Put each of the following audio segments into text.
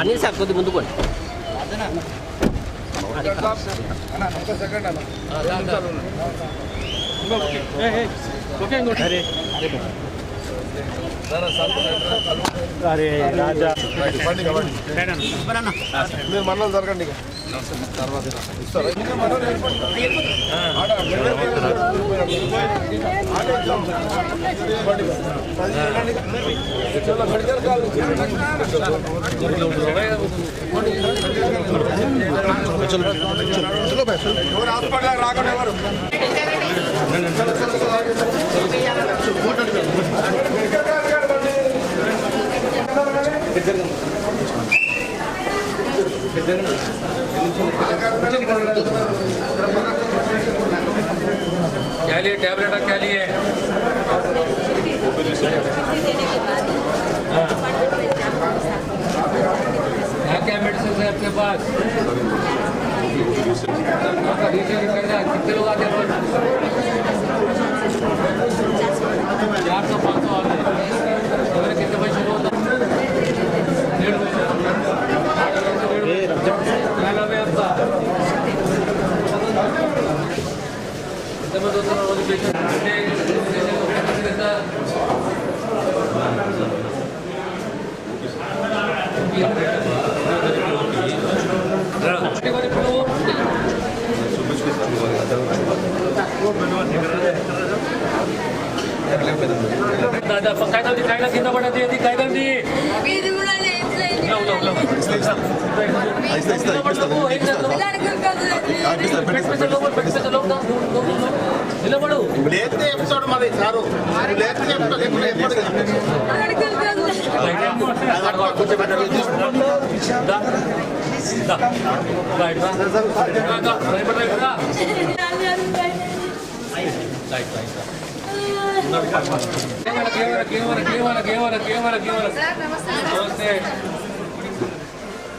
Anil sir కొద్ది అరే రాజా మీరు మన్నలు జరగండి ఇక. తర్వాత ఇస్తారా? ఇంకా మన్నలు ఏర్పడి. ఆడ ఆడ ఎగ్జామ్. ఇవ్వండి ఇక. అది ఇవ్వండి ఇక. చలో, మెడికల్ కాలేజ్. చలో, బై. ఎవరు హాస్పిటల్ రాకుండా ఎవరు क्या लिए? टैबलेट क्या लिए? क्या क्या मेडिसिन है आपके पास? निकलना कितने लोग आते हैं? కాగితం కాగితం కింద పడది అది కాగితం నిలబడు లేకపోతే చెప్తాడు మరి సారు లేకపోతే చెప్తాడు కొంచెం ఎప్పుడు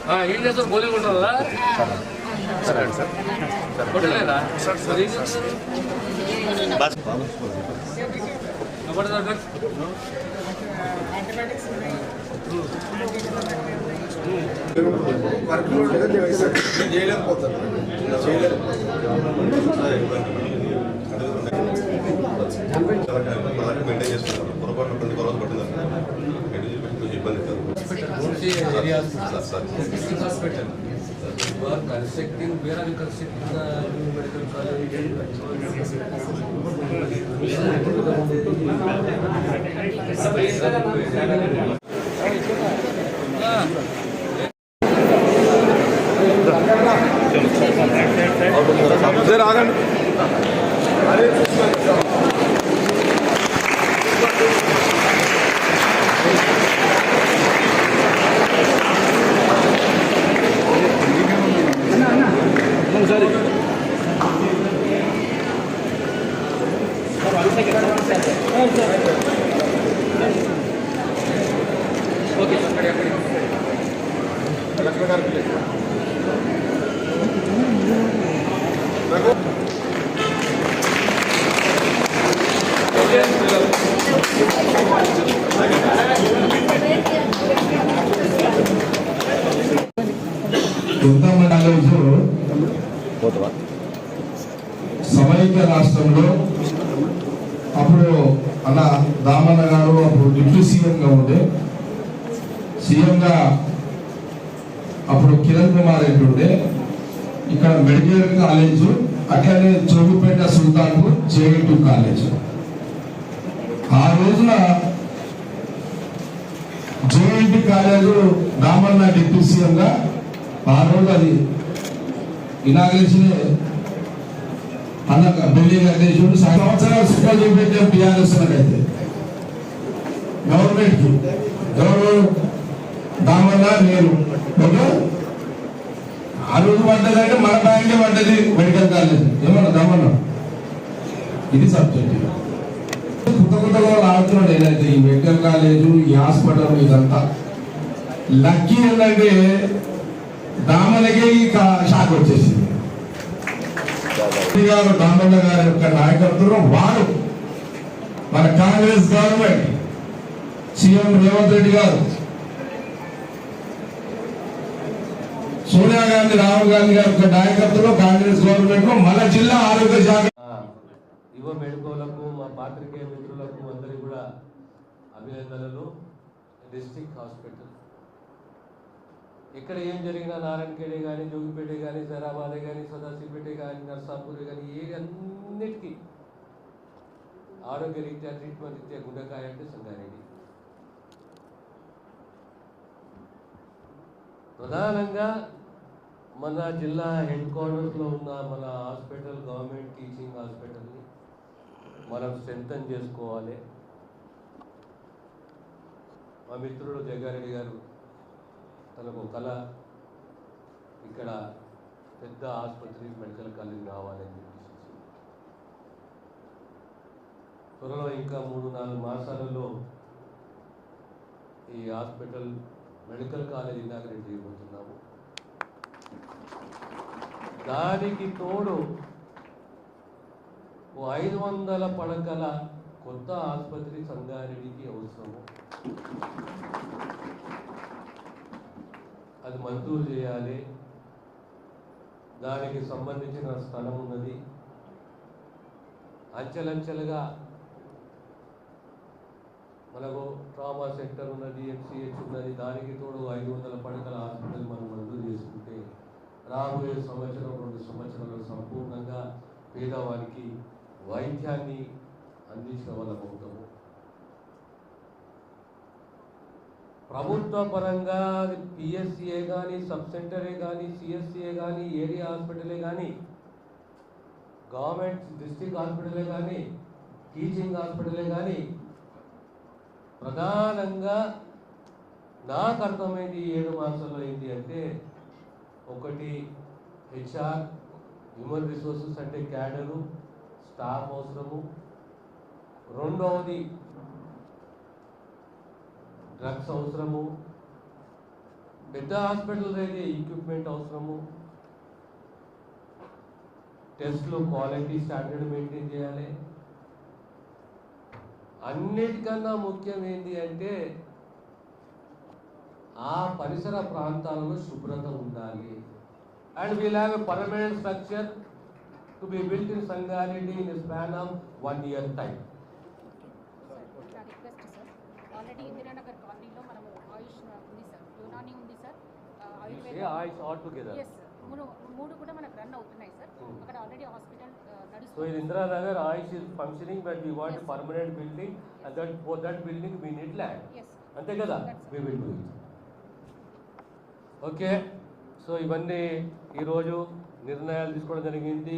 ఎప్పుడు ఏం చేస్తారు గోళీలు కొంటారా కొట్టలేదా మరి ఏం చేస్తారు? ఎవరు సార్? వర్క్ లోడ్ లేదు చేయలేకపోతారు చేయలేరు మెయింటైన్ చేస్తున్నారు. పొరపాటు కొన్ని రోజు పట్టిందంటే. కొంచెం ఇబ్బంది. సార్ సార్ సమైక్య రాష్ట్రంలో అప్పుడు అన్న దామన్న గారు అప్పుడు డిప్యూటీ సీఎంగా ఉండే సీఎంగా అప్పుడు కిరణ్ కుమార్ రెడ్డి ఉండే ఇక్కడ మెడికల్ కాలేజ్ అట్లనే చోగుపేట సుల్తాన్పూర్ జేఎన్టీ కాలేజ్. ఆ రోజున జేఎన్టీ కాలేజ్ రామన్న డిప్యూటీ సీఎంగా ఆ రోజు అది ఇనాగ్రేషన్ అన్న బిల్డింగ్ అధ్యక్షుడు సంవత్సరాలు సిద్ధం చూపెట్టాం టీఆర్ఎస్ అయితే గవర్నమెంట్కి. గవర్నమెంట్ దానివల్ల నేను ఓకే ఆ రోజు పడ్డదంటే మన బ్యాంకే పడ్డది మెడికల్ కాలేజ్. ఏమన్నా దామన్నా ఇది సబ్జెక్ట్. కొత్త కొత్తగా వాళ్ళు ఆడుతున్నాడు ఏదైతే ఈ మెడికల్ కాలేజ్ ఈ హాస్పిటల్ ఇదంతా. లక్కీ ఏంటంటే దామలకే ఈ షాక్ వచ్చేసింది. గారు దామల్ల గారి యొక్క నాయకత్వం వారు మన Congress government CM Revanth Reddy గారు సోనియా గాంధీ రాహుల్ గాంధీ గారి యొక్క నాయకత్వంలో కాంగ్రెస్ గవర్నమెంట్లో మన జిల్లా ఆరోగ్య శాఖ. యువ మెడుకోలకు మా పాత్రికేయ మిత్రులకు అందరికీ కూడా అభినందనలు. District hospital. ఇక్కడ ఏం జరిగినా నారాయణఖేడే కానీ జోగిపేట కానీ సైరాబాదే కానీ సదాశివపేట కానీ నర్సాపూర్ కానీ ఏ అన్నిటికీ ఆరోగ్య రీత్యా ట్రీట్మెంట్ రీత్యా గుండెకాయ అంటే సంగారెడ్డి. ప్రధానంగా మన జిల్లా హెడ్ క్వార్టర్స్లో ఉన్న మన హాస్పిటల్ గవర్నమెంట్ టీచింగ్ హాస్పిటల్ని మనం స్ట్రెంగ్తన్ చేసుకోవాలి. మా మిత్రుడు జగ్గారెడ్డి గారు తనకు కళ ఇక్కడ పెద్ద ఆసుపత్రి మెడికల్ కాలేజ్ కావాలని చెప్పేసి త్వరలో ఇంకా మూడు నాలుగు మాసాలలో ఈ హాస్పిటల్ మెడికల్ కాలేజ్ ఇనాగ్రేట్ చేయబోతున్నాము. దానికి తోడు ఓ ఐదు వందల పడకల కొత్త ఆసుపత్రి సంగారెడ్డికి అవసరము. అది మంజూరు చేయాలి. దానికి సంబంధించిన స్థలం ఉన్నది. అంచెలంచెలుగా మనకు ట్రామా సెంటర్ ఉన్నది ఎంసీహెచ్ ఉన్నది. దానికి తోడు ఐదు వందల పడకల హాస్పిటల్ మనం మంజూరు చేసుకుంటే రాబోయే సంవత్సరం రెండు సంవత్సరాలు సంపూర్ణంగా పేదవారికి వైద్యాన్ని అందించడం వల్ల అవుతాము ప్రభుత్వ పరంగా పిఎస్సిఏ కానీ సబ్ సెంటరే కానీ సిఎస్సిఏ కానీ ఏరియా హాస్పిటలే కానీ గవర్నమెంట్ డిస్ట్రిక్ట్ హాస్పిటలే కానీ టీచింగ్ హాస్పిటలే కానీ ప్రధానంగా నాకు అర్థమైంది ఏడు మాసాల్లో ఏంటి అంటే ఒకటి హెచ్ఆర్ హ్యూమన్ రిసోర్సెస్ అంటే క్యాడరు స్టాఫ్ అవసరము. రెండవది డ్రగ్స్ అవసరము. పెద్ద హాస్పిటల్స్ అయితే ఎక్విప్మెంట్ అవసరము. టెస్ట్లు క్వాలిటీ స్టాండర్డ్ మెయింటైన్ చేయాలి. అన్నిటికన్నా ముఖ్యం ఏంటి అంటే ఆ పరిసర ప్రాంతాలలో శుభ్రత ఉండాలి. And we'll have a permanent structure to be built in Sangareddy in span of one year time already Indiranagar కాలనీలో మనము ఆయుష్ ఉంది సార్ యునాని ఉంది సార్ ఆల్ టుగెదర్ మూడు మూడు కూడా మనకు రన్ అవుతున్నాయి సార్. అక్కడ ఆల్రెడీ హాస్పిటల్. ఎస్ అంతే కదా. ఓకే. సో ఇవన్నీ ఈరోజు నిర్ణయాలు తీసుకోవడం జరిగింది.